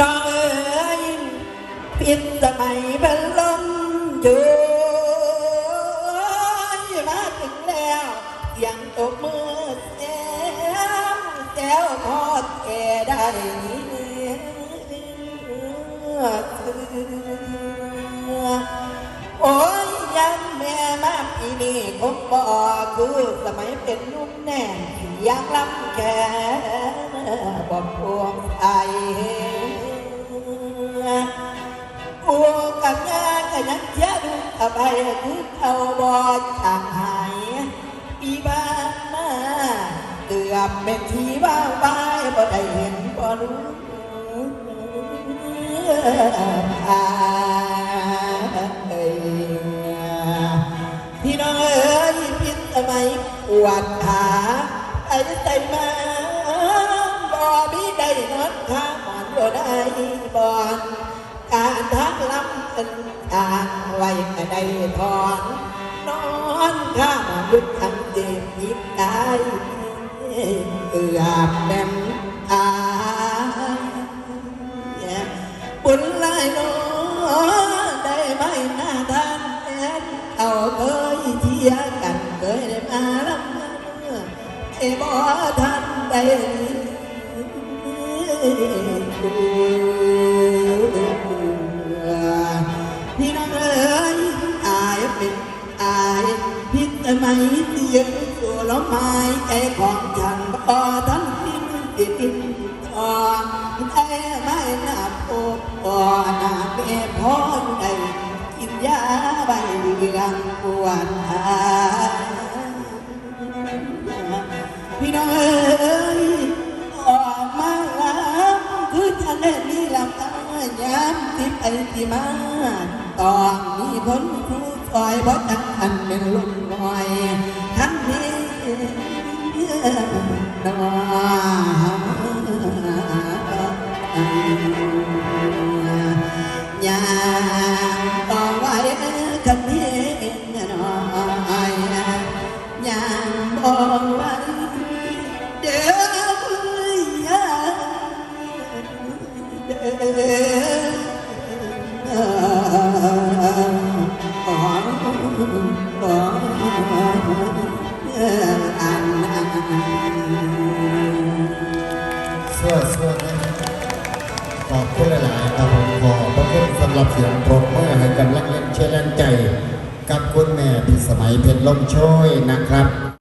น้องเอ๋ยพิะไม่เป็นลมอยู่มาถึงแล้วยังตกมือแซมแซวพอดแอได้โอ้ยยังแม่มาปีนี่ผมบอกคือสมัยเป็นนุ่มแน่ยังลำแก่บอกพวงไอ อะดูอภัยคือเขาบ่จางหายอีบ้านมาเกือบเป็นทีบ้าบายบ่ได้เห็นบ่รู้อาเอ้ยพี่น้องเอ๋ยพิษทำไมปวดขาไอ้ใจมาบ่มีได้นอนข้าหมอนบ่ได้บอน การทักลำเป็นทาไว้ไม่ได้ถอนนอนข้ามอนลึกทำเจ็บยิบได้เกือบแน่นอาบุญหลายโนได้ไหมหน้าทานแอนเอาเคยเที่ยกันเคยได้มาลำไอ้บ่ทันได้ พิษทำไม่เสียงตัวละไม้ใจของฉันบ่ทันสิ้นดินทองแต่ไม่นับโอบก่อนนาเม่พอได้กินยาใบเหลืองปวดหาพี่น้องเอ๋ยออกมาแล้วคือจะเล่นนี่ลำตายามที่ไปที่มาตองมีผลผู้คอยเพราะจังอันเป็นลม อยทั้งนี้ตัว สวัสดีขอบคุณหลายๆครับผมขอบพระคุณสำหรับเสียงปรบมือให้กำลังเล่นเชียร์แรงใจ กับคุณแม่พิสมัยเพชรล่มช่วยนะครับ